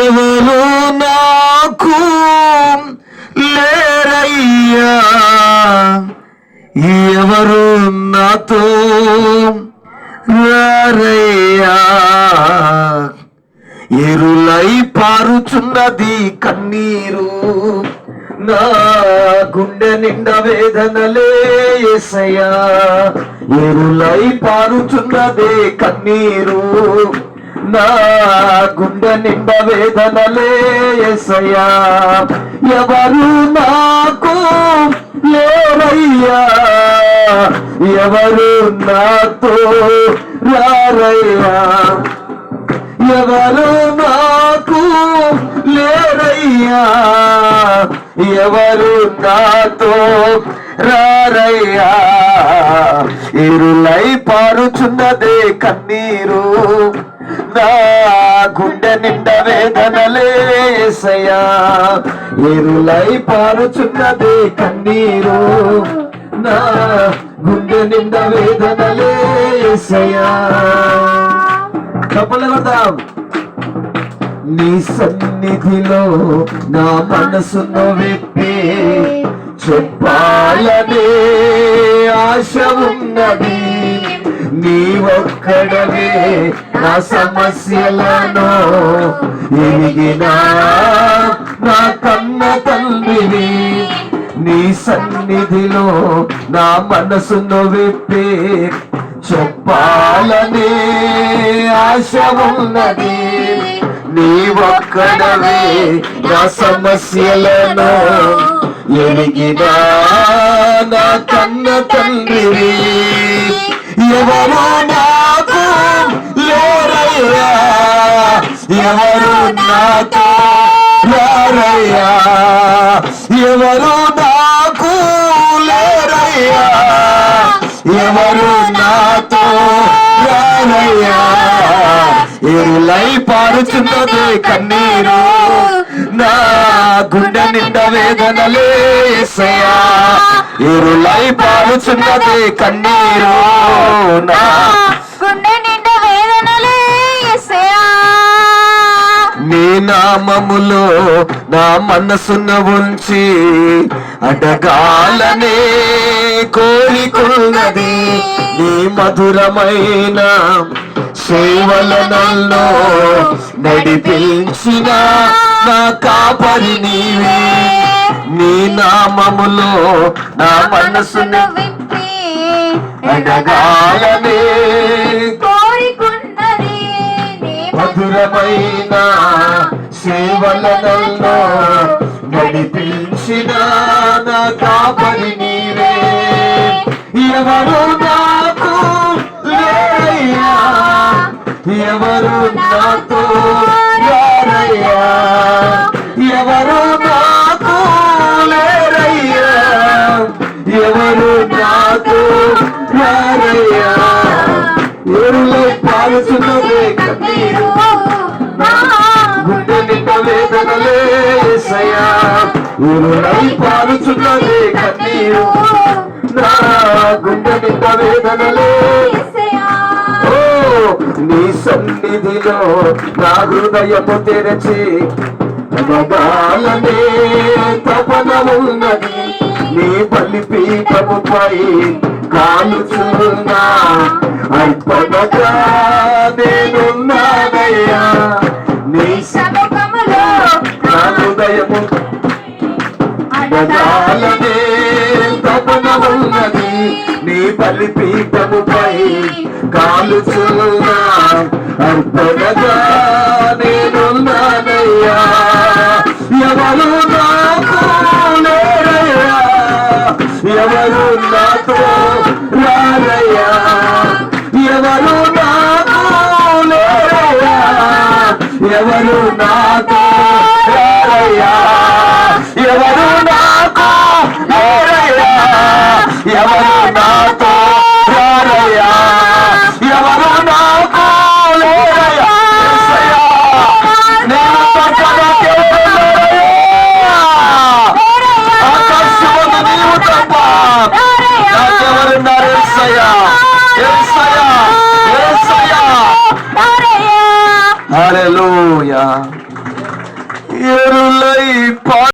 ఎవరు నాకు లేరయ్యా? ఎవరు నాతో రారయ్యా? ఎరులై పారుచున్నది కన్నీరు నా గుండె నిండా వేదనలే ఎసయ్యా ఎరులై పారుచున్నదే కన్నీరు నా గుండె నిండా వేదనలే ఎసయ్యా ఎవరు నాకు లేరయ్యా? ఎవరు నాతో రారయ్యా? ఎవరు నాకు లేరయ్యా? ఎవరు నాతో రారయ్యా? ఇరులై పారుచున్నదే కన్నీరు. నా గుండె నిండా వేదనలే ఎరులై పారుచున్నదే కన్నీరు. నా గుండె నిండా వేదనలే ఎసయ్యా కొడతాం నీ సన్నిధిలో నా మనసును విప్పి చెప్పాలనే ఆశ ఉన్నది. నీ ఒక్కడవే నా సమస్యలను ఎరిగినా నా కన్న తల్లివి నీ సన్నిధిలో నా మనసును విప్పి చెప్పాలనే ఆశ ఉన్నది. నీ ఒక్కడవే నా సమస్యలను ఎరిగినా నా కన్న తండ్రివి ఎవరో ఎవరు నాతో లేరయ్యా? ఎవరు నాకు లేరయ్యా? ఎవరు నాతో లేరయ్యా? ఎరులై పారుచున్నదే కన్నీరు. నా గుండె నిండా వేదనలే ఎరులై పారుచున్నదే కన్నీరు. నా నామములో నా మనసును ఉంచి అడగాలనే కోరికున్నది. నీ మధురమైన సేవలను నడిపించిన నా కాపరి నీవే. నీ నామములో నా మనసును అడగాలనే మధురమైన సేవలలో నడిపించిన నా కాపరి నీవే. ఎవరు నాకు ఎవరు నాతో పాలుచున్నదే కన్నీరు. నా గుండె నిండా వేదనలే. నీ సన్నిధిలో నా హృదయము తెరచి అనగాలనే తపన ఉన్నది. నీ బలిపీఠముపై కాలుచున్నా అర్పణగా నేనున్నానయ్యా బలిపీఠముపై కాలుచున్నా అర్పణగా నేనున్నానయ్యా. ఎవరు నాతో లేరయ్యా ఎవరు నాతో రారయ్యా? ఎవరు నాతో లేరయ్యా ఎవరు నాతో రారయ్యా? ఎవరు నా 呀